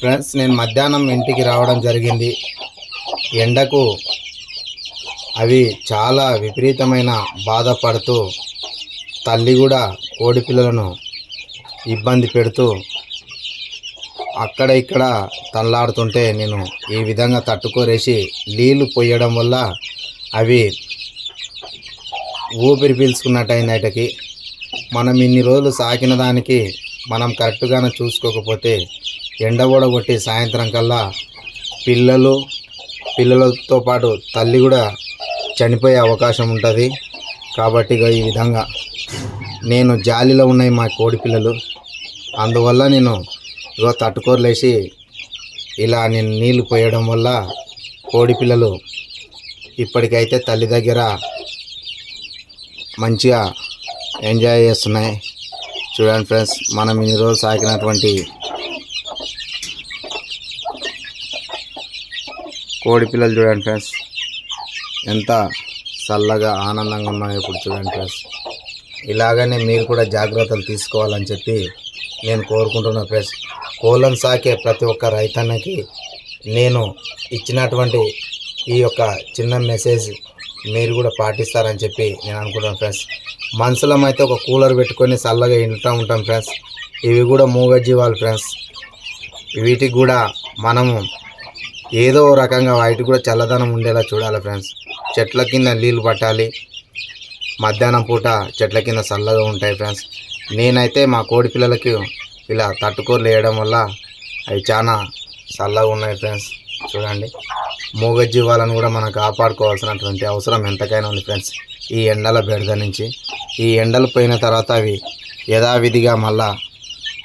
Friends నేను మధ్యాహ్నం ఇంటికి రావడం జరిగింది. ఎండకు అవి చాలా విపరీతమైన బాధపడుతూ తల్లి కూడా కోడి పిల్లలను ఇబ్బంది పెడుతూ అక్కడ ఇక్కడ తల్లాడుతుంటే నేను ఈ విధంగా తట్టుకోరేసి నీళ్ళు పోయడం వల్ల అవి ఊపిరి పీల్చుకున్నట్టయింది వాటికి మనం ఇన్ని రోజులు సాకిన దానికి మనం కరెక్ట్గానే చూసుకోకపోతే ఎండ కూడా కొట్టి సాయంత్రం కల్లా పిల్లలు పిల్లలతో పాటు తల్లి కూడా చనిపోయే అవకాశం ఉంటుంది. కాబట్టి ఇగో ఈ విధంగా నేను జాలిలో ఉన్నాయి మా కోడి పిల్లలు. అందువల్ల నేను ఇగో తట్టుకోలేసి ఇలా నేను నీళ్ళు పోయడం వల్ల కోడి పిల్లలు ఇప్పటికైతే తల్లి దగ్గర మంచిగా ఎంజాయ్ చేస్తున్నాయి. చూడండి ఫ్రెండ్స్ మనం ఇన్ని రోజులు సాకినటువంటి కోడి పిల్లలు చూడండి ఫ్రెండ్స్. ఎంత చల్లగా ఆనందంగా ఉన్నాయో ఇప్పుడు చూడండి ఫ్రెండ్స్. ఇలాగనే మీరు కూడా జాగ్రత్తలు తీసుకోవాలని చెప్పి నేను కోరుకుంటున్నా ఫ్రెండ్స్. కోళ్ళను సాకే ప్రతి ఒక్క రైతన్నకి నేను ఇచ్చినటువంటి ఈ యొక్క చిన్న మెసేజ్ మీరు కూడా పాటిస్తారని చెప్పి నేను అనుకుంటాను ఫ్రెండ్స్. మనసులం అయితే ఒక కూలర్ పెట్టుకొని చల్లగా ఇంటూ ఉంటాం ఫ్రెండ్స్. ఇవి కూడా మూగజీవాలు ఫ్రెండ్స్. వీటికి కూడా మనము ఏదో రకంగా వాటికి కూడా చల్లదనం ఉండేలా చూడాలి ఫ్రెండ్స్. చెట్ల కింద నీళ్ళు పట్టాలి. మధ్యాహ్నం పూట చెట్ల కింద చల్లగా ఉంటాయి ఫ్రెండ్స్. నేనైతే మా కోడి పిల్లలకి ఇలా తట్టుకూరలు వేయడం వల్ల అవి చాలా చల్లగా ఉన్నాయి ఫ్రెండ్స్. చూడండి. మూగజీవాలను కూడా మనం కాపాడుకోవాల్సినటువంటి అవసరం ఎంతకైనా ఉంది ఫ్రెండ్స్. ఈ ఎండల బెడద నుంచి. ఈ ఎండలు పోయిన తర్వాత అవి యథావిధిగా మళ్ళా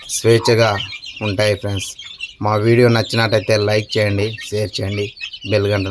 స్వేచ్ఛగా ఉంటాయి ఫ్రెండ్స్. మా వీడియో నచ్చినట్టయితే లైక్ చేయండి షేర్ చేయండి. బెల్ గంట